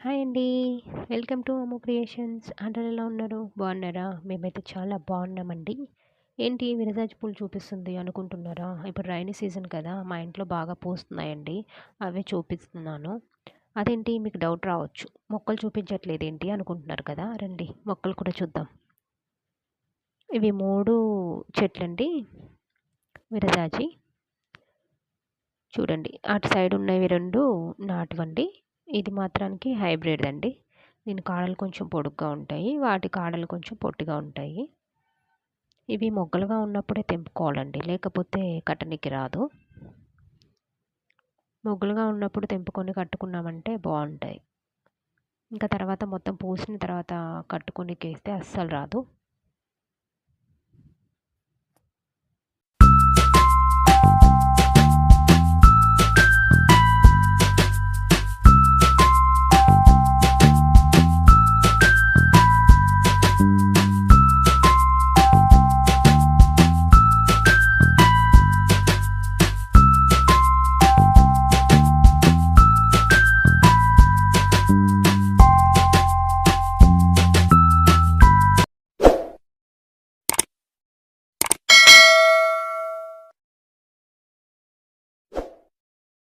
Hi అండి. Welcome to Ammu creations. అందరూ ఎలా ఉన్నారు? బాగున్నారా? మేమైతే చాలా బాగున్నామండి. ఏంటి విరజాజి పూలు చూపిస్తుంది అనుకుంటున్నారా? ఇప్పుడు రైనీ సీజన్ కదా మా ఇంట్లో బాగా పూస్తున్నాయండి. అవే చూపిస్తున్నాను. అదేంటి? మీకు డౌట్ రావచ్చు. మొక్కలు చూపించట్లేదు ఏంటి అనుకుంటున్నారు కదా రండి. మొక్కలు కూడా చూద్దాం. ఇవి మూడు చెట్లండి. విరజాజి. చూడండి. అటు సైడ్ ఉన్నవి రెండు నాటువండి. ఇది మాత్రానికి హైబ్రిడ్ అండి. దీని కాడలు కొంచెం పొడుగ్గా ఉంటాయి. వాటి కాడలు కొంచెం పొట్టిగా ఉంటాయి. ఇవి మొగ్గలుగా ఉన్నప్పుడే తెంపుకోవాలండి. లేకపోతే కట్టనికి రాదు. మొగ్గలుగా ఉన్నప్పుడు తెంపుకొని కట్టుకున్నామంటే బాగుంటాయి. ఇంకా తర్వాత మొత్తం పూసిన తర్వాత కట్టుకొని కేస్తే అస్సలు రాదు.